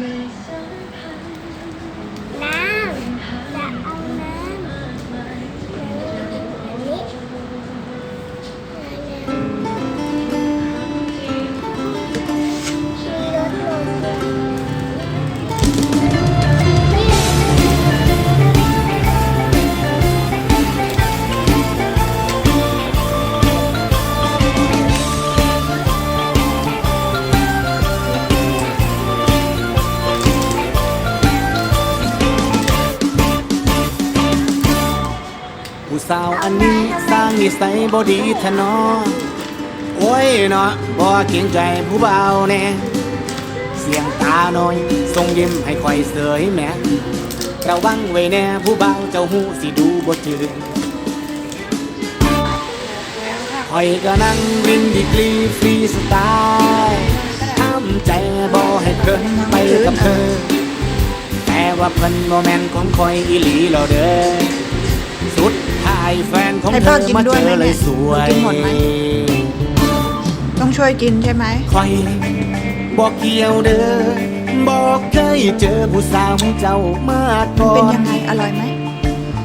น้ ผู้สาวอันนี้สร้างนิสัยบ่ดีท้นอโอ้ยเนาะบ่เกรงใจผู้เบาแน่เสียงตาน้อยส่งยิ้มให้คอยเสยแม่ระวังไว้แน่ผู้เบาเจ้าหูสิดูบ่จืดคอยก็นั่งวินดีกรีฟรีสไตล์ห้ามใจบ่ให้เพิ่นไปกับเธอแต่ว่าเพิ่นบ่แมนของคอยอีหลีแล้วเด้อ ให้เธพ่ออกินมาด้เจวยไหมอเลยสวยกินหมดไหมต้องช่วยกินใช่ไหมคอยบอกเกี่ยวเด้อบอกเคยเจอผู้สาวเจ้ามาก่อเป็นนยังไงอร่อยไหม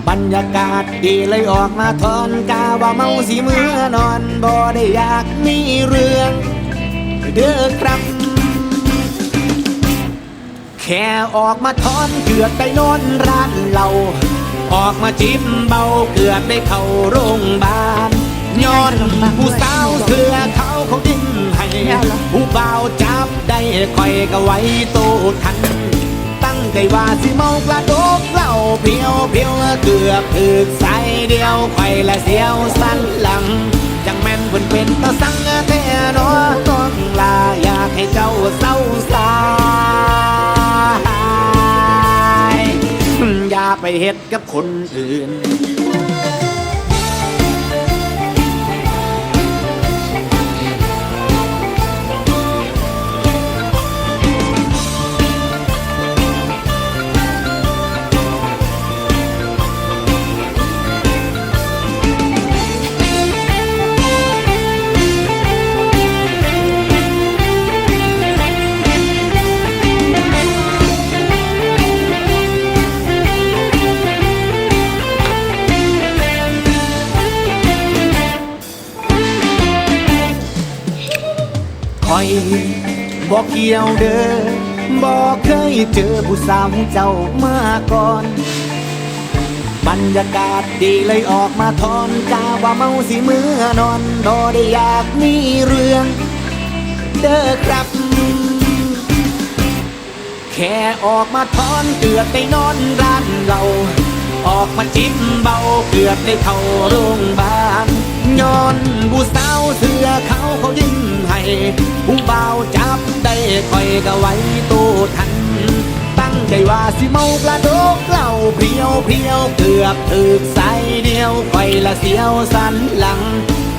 บรรยากาศดีเลยออกมาทอนกาว่าเมาสีมือนอนบ่ได้อยากมีเรื่องเด้อครับแค่ออกมาทอนเกือบได้นอนร้านเรา ออกมาจิ้มเบาเกือบได้เข้าโรงบาลย้อนผู้สาวเสือเขาเขาดิ้นให้ผู้บ่าวจับได้คอยก็ไว้โตทัน ตั้งใจว่าสิเมากระดกเหล้าเพียวเพียวเกือบถึกใส่เดียวคอยละเสียวสันหลังจังแม่นเพิ่นเป็น เฮ็ดกับคนอื่น อยบอกเกี่ยวเด้อบอกเคยเจอผู้สาวเจ้ามาก่อน บรรยากาศดีเลยออกมาทอนกาว่าเมาสิมือนอนบ่ได้อยากมีเรื่อง เด้อครับ แค่ออกมาทอนเกือบได้นอนร้านเราออกมาจิ้มเบาเกือบได้เข้าโรงพยาบาลย้อนผู้สาวเสื้อเขาเขายิ้ม ให้ผู้เบาจับได้คอยก็ไว้ตู้ทัน ตั้งใจว่าสิเมากระดกเหล้าเพียวเพียวเกือบถึกใสเดียวคอยละเสียวสันหลัง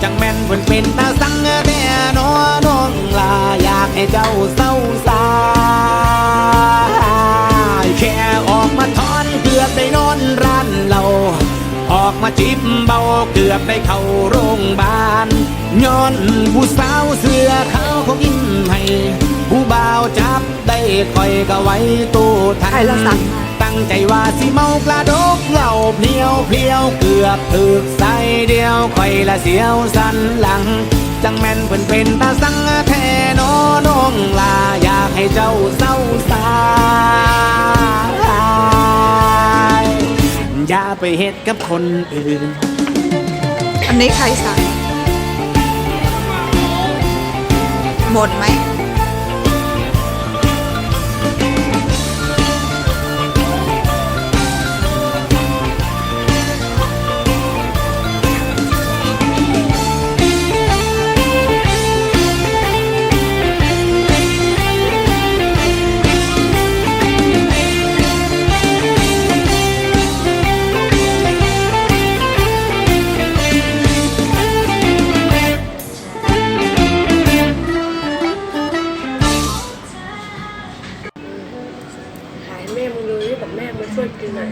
จังแม่นเพิ่นเป็นตาสังแต่นอน้องลาอยากให้เจ้าเศร้าสายแค่ออกมาทอนเกือบได้นอนร้านเราออกมาจิบเบาเกือบได้เข้าโรงพยาบาล ย้อนผู้สาวเสื้อขาวเขายิ้มให้ผู้บ่าวจับได้คอยก็ไว้ตู้ทันใครละสั่งมาตั้งใจว่าสิเมากระดกเหล้าเพลียวเพลียวเกือบถึกใส่เดียวคอยละเสียวสันหลัง จังแม่นเพิ่นเป็นตาสังแท้นอน้องลาอยากให้เจ้าเศร้าสายอย่าไปเฮ็ดกับคนอื่น อันนี้ใครสั่ง หมดไหม มา